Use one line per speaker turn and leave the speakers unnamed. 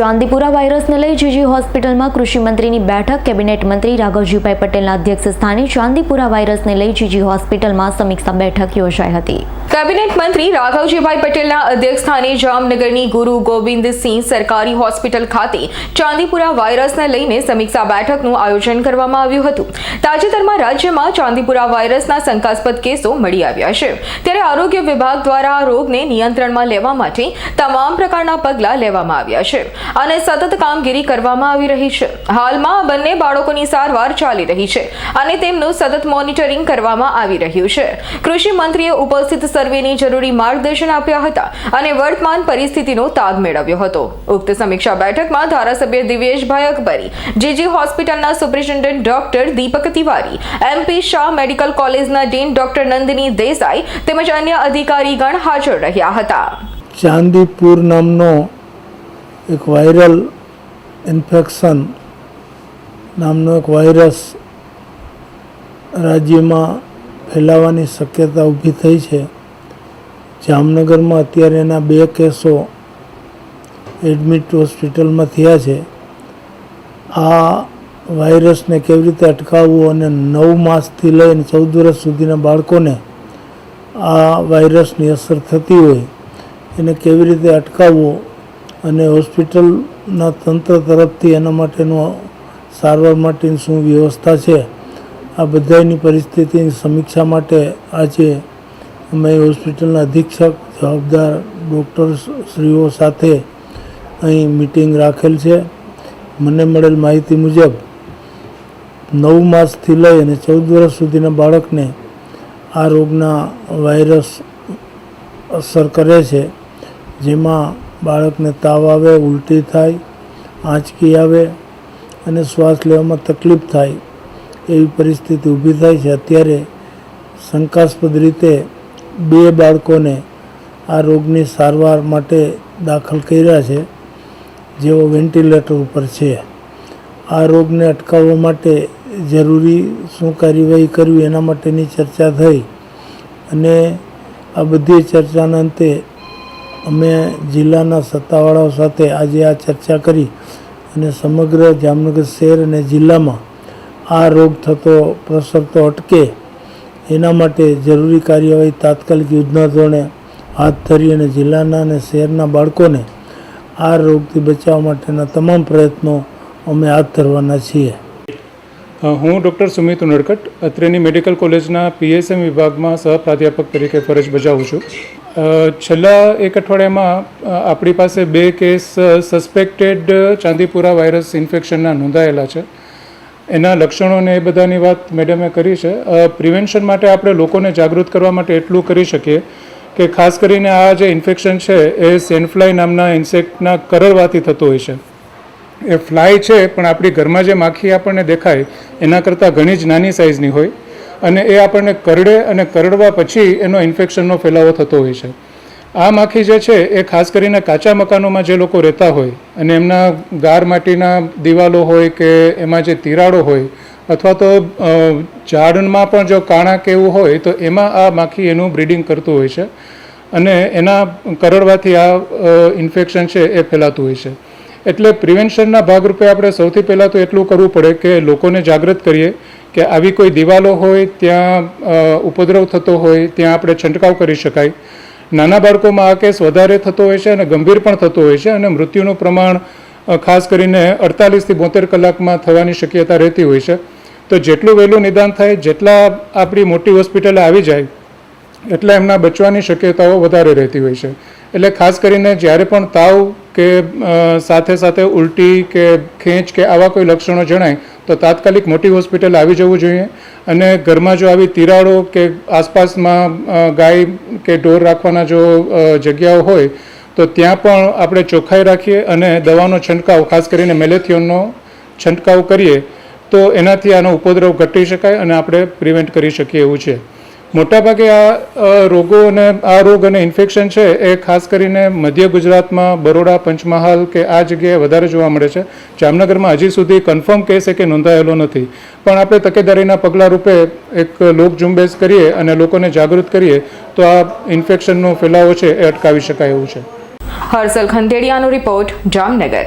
ચાંદીપુરા વાયરસને લઈ જીજી હોસ્પિટલમાં કૃષિમંત્રીની બેઠક. કેબિનેટ મંત્રી રાઘવજીભાઈ પટેલના અધ્યક્ષ સ્થાને ચાંદીપુરા વાયરસને લઈ જીજી હોસ્પિટલમાં સમીક્ષા બેઠક યોજાઈ હતી.
કેબિનેટ મંત્રી રાઘવજીભાઈ પટેલના અધ્યક્ષસ્થાને જામનગરની ગુરુ ગોવિંદસિંહ સરકારી હોસ્પિટલ ખાતે ચાંદીપુરા વાયરસને લઈને સમીક્ષા બેઠકનું આયોજન કરવામાં આવ્યું હતું. તાજેતરમાં રાજ્યમાં ચાંદીપુરા વાયરસના શંકાસ્પદ કેસો મળી આવ્યા છે. ત્યારે આરોગ્ય વિભાગ દ્વારા આ રોગને નિયંત્રણમાં લેવા માટે તમામ પ્રકારના પગલાં લેવામાં આવ્યા છે અને સતત કામગીરી કરવામાં આવી રહી છે. હાલમાં આ બંને બાળકોની સારવાર ચાલી રહી છે અને તેમનું સતત મોનિટરિંગ કરવામાં આવી રહ્યું છે. કૃષિ મંત્રીએ ઉપસ્થિત સર્વેની જરૂરી માર્ગદર્શન આપ્યા હતા અને વર્તમાન પરિસ્થિતિનો તાગ મેળવ્યો હતો. ઉક્ત સમીક્ષા બેઠકમાં ધારાસભ્ય દિવેશભાઈ અકબરી, જીજી હોસ્પિટલના superintendent doctor Deepak Tiwari MP Shah medical કોલેજના ડીન ડોક્ટર નંદિની દેસાઈ તેમજ અન્ય અધિકારીગણ હાજર રહ્યા હતા.
ચાંદીપુર નામનો એક વાયરલ ઇન્ફેક્શન નામનો એક વાયરસ રાજ્યમાં ફેલાવાની શક્યતા ઊભી થઈ છે. જામનગરમાં અત્યારે એના બે કેસો એડમિટ હોસ્પિટલમાં થયા છે. આ વાયરસને કેવી રીતે અટકાવવું અને નવ માસથી લઈને ચૌદ વર્ષ સુધીના બાળકોને આ વાયરસની અસર થતી હોય, એને કેવી રીતે અટકાવવો અને હોસ્પિટલના તંત્ર તરફથી એના માટેનું સારવાર માટેની શું વ્યવસ્થા છે, આ બધાની પરિસ્થિતિની સમીક્ષા માટે આજે અમે હોસ્પિટલના અધિક્ષક, જવાબદાર ડૉક્ટર શ્રીઓ સાથે અહીં મિટિંગ રાખેલ છે. મને મળેલ માહિતી મુજબ, નવ માસથી લઈ અને ચૌદ વર્ષ સુધીના બાળકને આ રોગના વાયરસ અસર કરે છે, જેમાં બાળકને તાવ આવે, ઉલટી થાય, આંચકી આવે અને શ્વાસ લેવામાં તકલીફ થાય એવી પરિસ્થિતિ ઊભી થાય છે. અત્યારે શંકાસ્પદ રીતે બે બાળકોને આ રોગની સારવાર માટે દાખલ કર્યા છે, જેઓ વેન્ટિલેટર ઉપર છે. આ રોગને અટકાવવા માટે જરૂરી શું કાર્યવાહી કરવી એના માટેની ચર્ચા થઈ અને આ બધી ચર્ચાના અંતે અમે જિલ્લાના સત્તાવાળાઓ સાથે આજે આ ચર્ચા કરી અને સમગ્ર જામનગર શહેર અને જિલ્લામાં આ રોગ થતો, પ્રસરતો અટકે એના માટે જરૂરી કાર્યવાહી તાત્કાલિક યુદ્ધના ધોરણે હાથ ધરી અને જિલ્લાના અને શહેરના બાળકોને આ રોગથી બચાવવા માટેના તમામ પ્રયત્નો અમે હાથ ધરવાના છીએ.
હું ડૉક્ટર સુમિત ઉનડકટ, અત્રેની મેડિકલ કોલેજના પીએસએમ વિભાગમાં સહપ્રાધ્યાપક તરીકે ફરજ બજાવું છું. છેલ્લા એક અઠવાડિયામાં આપણી પાસે બે કેસ સસ્પેક્ટેડ ચાંદીપુરા વાયરસ ઇન્ફેક્શનના નોંધાયેલા છે. એના લક્ષણોને એ બધાની વાત મેડમે કરી છે. પ્રિવેન્શન માટે આપણે લોકોને જાગૃત કરવા માટે એટલું કરી શકીએ કે ખાસ કરીને આ જે ઇન્ફેક્શન છે, એ સેનફ્લાય નામના ઇન્સેક્ટના કરડવાથી થતું હોય છે. એ ફ્લાય છે, પણ આપણી ઘરમાં જે માખી આપણને દેખાય, એના કરતાં ઘણી જ નાની સાઇઝની હોય અને એ આપણને કરડે અને કરડવા પછી એનો ઇન્ફેક્શનનો ફેલાવો થતો હોય છે. આ માખી જે છે એ ખાસ કરીને કાચા મકાનોમાં જે લોકો રહેતા હોય અને એમના ગાર માટીના દિવાલો હોય કે એમાં જે તિરાડો હોય અથવા તો ઝાડમાં પણ જો કાણા કે એવું હોય તો એમાં આ માખી એનું બ્રીડિંગ કરતું હોય છે અને એના કરડવાથી આ ઇન્ફેક્શન છે એ ફેલાતું હોય છે. એટલે પ્રિવેન્શનના ભાગરૂપે આપણે સૌથી પહેલાં તો એટલું કરવું પડે કે લોકોને જાગૃત કરીએ કે આવી કોઈ દિવાલો હોય ત્યાં ઉપદ્રવ થતો હોય, ત્યાં આપણે છંટકાવ કરી શકાય. નાના બાળકોમાં આ કેસ વધારે થતો હોય છે અને ગંભીર પણ થતો હોય છે અને મૃત્યુનું પ્રમાણ ખાસ કરીને અડતાલીસથી બોતેર કલાકમાં થવાની શક્યતા રહેતી હોય છે. તો જેટલું વહેલું નિદાન થાય, જેટલા આપણી મોટી હોસ્પિટલે આવી જાય, એટલા એમના બચવાની શક્યતાઓ વધારે રહેતી હોય છે. એટલે ખાસ કરીને જ્યારે પણ તાવ કે સાથે સાથે ઉલટી કે ખેંચ કે આવા કોઈ લક્ષણો જણાય તો તાત્કાલિક મોટી હોસ્પિટલ આવી જવું જોઈએ અને ઘરમાં જો આવી તિરાડો કે આસપાસમાં ગાય કે ઢોર રાખવાના જો જગ્યાઓ હોય, તો ત્યાં પણ આપણે ચોખ્ખાઈ રાખીએ અને દવાનો છંટકાવ, ખાસ કરીને મેલેથિયોનનો છંટકાવ કરીએ, તો એનાથી આનો ઉપદ્રવ ઘટી શકાય અને આપણે પ્રિવેન્ટ કરી શકીએ એવું છે. મોટાભાગે આ રોગો અને આ રોગ અને ઇન્ફેક્શન છે એ ખાસ કરીને મધ્ય ગુજરાતમાં બરોડા, પંચમહાલ કે આ જગ્યાએ વધારે જોવા મળે છે. જામનગરમાં હજી સુધી કન્ફર્મ કેસ કે નોંધાયેલો નથી. પણ આપણે તકેદારીના પગલાં રૂપે એક લોક ઝુંબેશ કરીએ અને લોકોને જાગૃત કરીએ, તો આ ઇન્ફેક્શનનો ફેલાવો છે એ અટકાવી શકાય એવું છે.
હર્ષલ ખંતેડિયાનો રિપોર્ટ જામનગર.